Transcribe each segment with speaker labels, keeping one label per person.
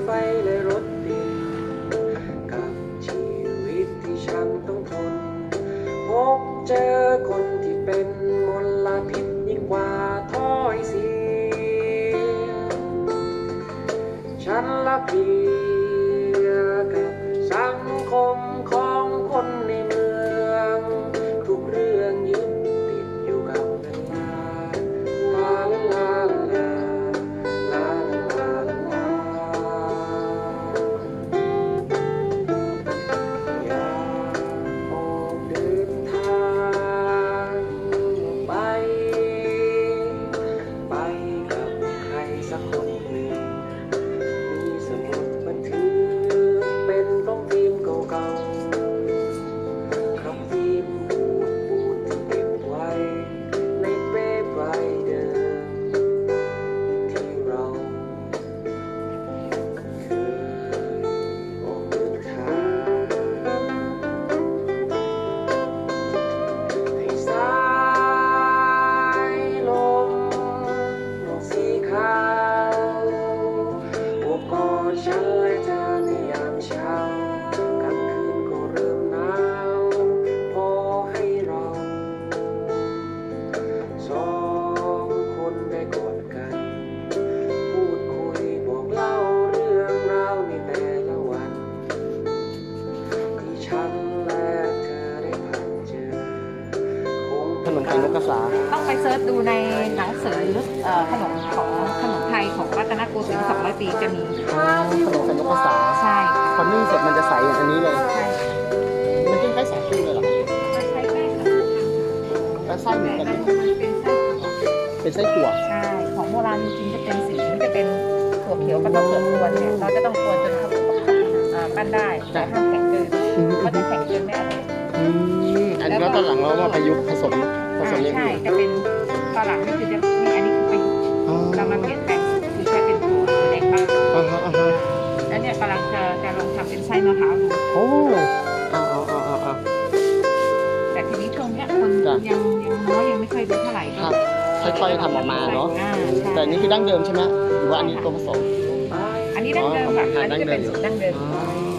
Speaker 1: fire อบ ไปเซิ
Speaker 2: ร์ชดูในหนังสือเอ่อขนมของขนมไทยของรัตนโกสินทร์200 ปีจะมี
Speaker 3: อ๋อขนมไข่นกกระสา
Speaker 2: ใช่
Speaker 3: พอนึ่งเสร็จมันจะใสอย่างอันนี้เลย
Speaker 2: ใช่
Speaker 3: มันกินแค่สองครึ่งเลยเหรอ
Speaker 2: มันใช้แป้งกับ
Speaker 3: แล้วไส้เหมือนกัน
Speaker 2: แต่
Speaker 3: ไหม
Speaker 2: มันเป็นไส้ถั่ว
Speaker 3: เป็นไส้ถั่ว
Speaker 2: ใช่ของโบราณจริงๆจะเป็นสีจะเป็นถั่วเขียวกับถั่วกวนเนี่ยเราจะต้องกวนจนเขาอ่าปั้นได้แต่ห้ามแข็งเกิน
Speaker 3: อืม
Speaker 2: เพราะถ้าแข็งเกินไม่อร่อย
Speaker 3: อื มอันนี้แล้วตอนหลังเรามาประยุกต์ผสมผสมอย่าง
Speaker 2: ใช่
Speaker 3: อื่น
Speaker 2: จะเป็นตอนหลังนี่คือจะมีอันนี้คือประยุกต์
Speaker 3: อ๋อ
Speaker 2: เรามาเปลี่ยนแปลงสูตรคือใช้เป็นถั่วถั่วแดงบ้าง
Speaker 3: อ่าฮะอ่าฮะ
Speaker 2: แล้วเนี่ยกำลังจะจะลองทำเป็นไส้มะพร้าวดู
Speaker 3: โอ้เอาเอาเอาเอาเอา
Speaker 2: แต่ทีนี้ช่วงเนี้ยคน
Speaker 3: จ้ะ
Speaker 2: ยังยังน้อยยังไม่ค่อยรู้เท่าไหร่
Speaker 3: ครับค่อยๆทำออกมาเนาะ
Speaker 2: อ่
Speaker 3: แต่
Speaker 2: ใช่
Speaker 3: อันนี้คือดั้งเดิมใช่ไหมหรือว่าอันนี้ตัวผสม
Speaker 2: อันนี้ดั้งเดิมค่ะ
Speaker 3: อ๋อ
Speaker 2: อันนี้จะเป็นสูตรดั้งเดิม
Speaker 3: อ๋อ
Speaker 2: เรา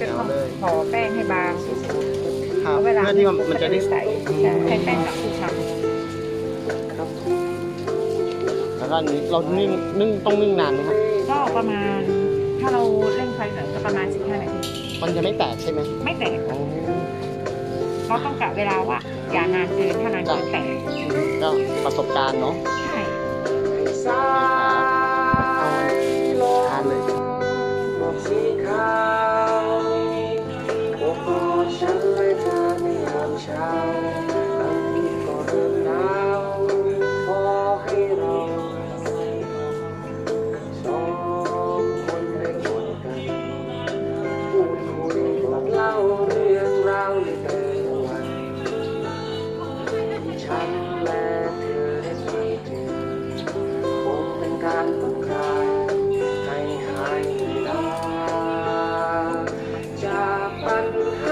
Speaker 2: จะต้อง
Speaker 3: เอาเลย
Speaker 2: ห่อแป้งให้บาง
Speaker 3: ครับ
Speaker 2: เวลา
Speaker 3: เพื่อที่มันมันจะได้
Speaker 2: ใส่ใช่ให้แป้งกับผู้ชำ
Speaker 3: แล้วก็อันนี้เรานึ่งนึ่งต้องนึ่งนานไหมครับ
Speaker 2: ก็ประมาณถ้าเราเร่งไฟหน่อยก็ประมาณ15นาที
Speaker 3: มันจะไม่แตกใช่ไหม
Speaker 2: ไม่แตก
Speaker 3: อ๋อ
Speaker 2: เราต้องกะเวลาว่าอย่านานเกินถ้านานเกินแตก
Speaker 3: ก็ประสบการณ์เนาะ
Speaker 2: ใช่
Speaker 1: Yeah.